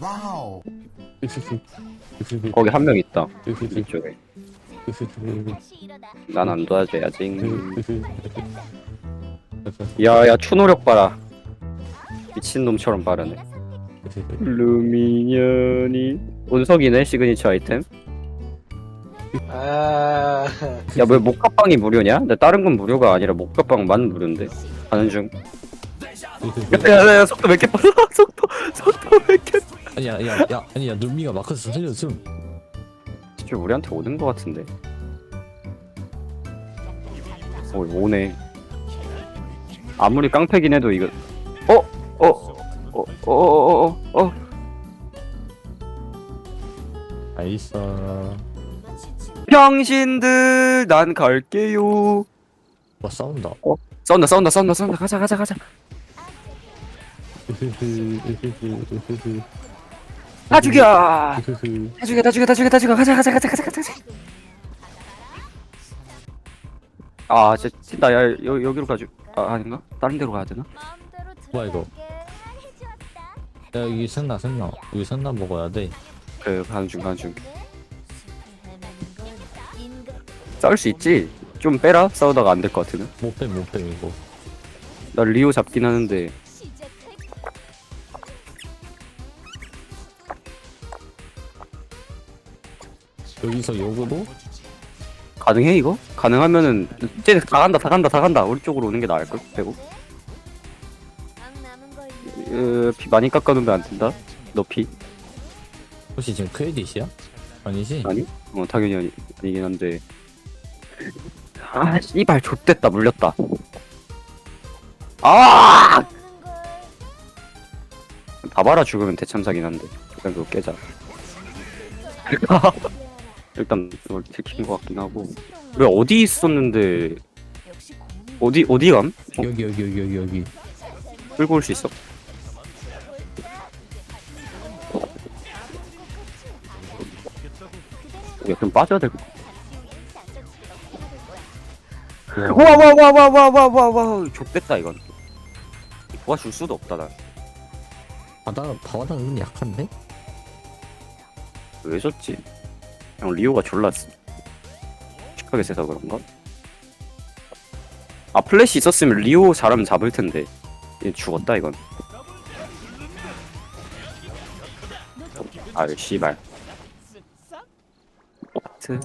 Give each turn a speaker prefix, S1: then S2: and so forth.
S1: 와우.
S2: 거기 한 명 있다. 이쪽에. 난 안 도와줘야지. 야야 추노력 봐라. 미친놈처럼 빠르네. 루미년이 운석이네 시그니처 아이템.
S3: 아,
S2: 야왜 목갑방이 무료냐? 나 다른 건 무료가 아니라 목갑방만 무료인데. 가는 중. 야야야 속도 왜 이렇게 빨라? 속도 속도 왜 이렇게?
S4: 아니야 야, 야 아니야 눈미가 마크스 살려줌
S2: 진짜 우리한테 오는 거 같은데. 오 오네. 아무리 깡패긴 해도 이거 어? 어? 어? 어? 어? 어? 어?
S4: 아이싸
S2: 병신들 난 갈게요.
S4: 와 싸운다
S2: 싸운다 싸운다 싸운다 싸운다 가자 가자 가자. 다 죽여. 다 죽여 다 죽여 다 죽여 다 죽여 가자 가자 가자 가자 가자. 아 진짜 나 야, 여, 여기로 가죠. 아 아닌가? 다른 데로 가야 되나?
S4: 뭐야, 이거? 야 여기 생나 생나 여기 생나 먹어야 돼
S2: 그 가는 중 가는 중. 싸울 수 있지. 좀 빼라. 싸우다가 안 될 것 같으면.
S4: 못 빼 못 빼 이거
S2: 나 리오 잡긴 하는데
S4: 여기서 역으로
S2: 가능해 이거? 가능하면은 이제 다 간다 다 간다 다 간다. 우리 쪽으로 오는 게 나을 걸 빼고. 으, 피 많이 깎아놓으면 안 된다. 너피
S4: 혹시 지금 크레딧이야? 아니지?
S2: 아니? 어 당연히 아니, 아니긴 한데. 아 씨발 좆됐다. 물렸다. 아! 봐봐라 죽으면 대참사긴 한데. 일단 그거 깨자 일단 이걸 들킨 것 같긴 하고 왜 어디 있었는데 어디 어디 감? 어?
S4: 여기 여기 여기 여기 여기
S2: 끌고 올 수 있어? 야, 그럼 빠져야 될 것. 와와와와와와와와 족됐다 이건. 도와줄 수도 없다 난.
S4: 바다 바다 은근 약한데?
S2: 왜 졌지? 형 리오가 졸라 축하게 세서 그런가? 아 플래시 있었으면 리오 잘하면 잡을 텐데 얘 죽었다 이건 아유 씨발 트.